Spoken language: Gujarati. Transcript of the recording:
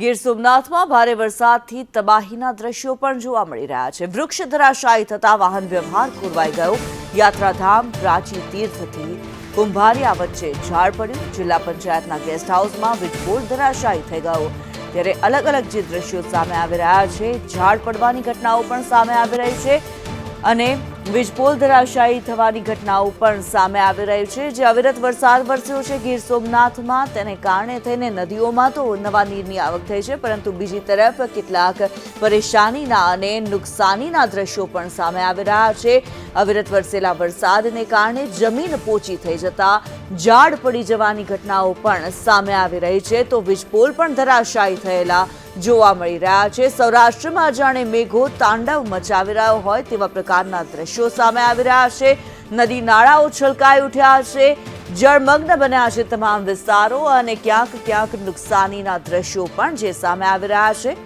ગીર સોમનાથમાં ભારે વરસાદથી તબાહીના દ્રશ્યો પણ જોવા મળી રહ્યા છે. વૃક્ષ ધરાશાયી થતા વાહન વ્યવહાર ખોરવાઈ ગયો. યાત્રાધામ, પ્રાચી તીર્થથી કુંભારિયા વચ્ચે ઝાડ પડ્યું. જિલ્લા પંચાયતના ગેસ્ટ હાઉસમાં વીજપોલ ધરાશાયી થઈ ગયો. ત્યારે અલગ અલગ જે દ્રશ્યો સામે આવી રહ્યા છે, ઝાડ પડવાની ઘટનાઓ પણ સામે આવી રહી છે અને વીજપોલ ધરાશાયી થવાની ઘટનાઓ પણ સામે આવી રહી છે. જે અવિરત વરસાદ વરસ્યો છે, ગીર સોમનાથમાં. તેને કારણે થઈને નદીઓમાં તો નવા નીરની આવક થઈ છે, પરંતુ બીજી તરફ કેટલાક પરેશાનીના અને નુકસાનીના દ્રશ્યો પણ સામે આવી રહ્યા છે. અવિરત વરસેલા વરસાદને કારણે જમીન પોચી થઈ જતા ઝાડ પડી જવાની ઘટનાઓ પણ સામે આવી રહી છે. તો વીજપોલ પણ ધરાશાયી થયેલા જોવા મળી રહ્યા છે. સૌરાષ્ટ્રમાં જાણે મેઘો તાંડવ મચાવી રહ્યો હોય તેવા પ્રકારના દ્રશ્યો સામે આવી રહ્યા છે. નદી નાળાઓ છલકાઈ ઉઠ્યા છે. જળમગ્ન બન્યા છે તમામ વિસ્તારો અને ક્યાંક ક્યાંક નુકસાનીના દ્રશ્યો પણ જે સામે આવી રહ્યા છે.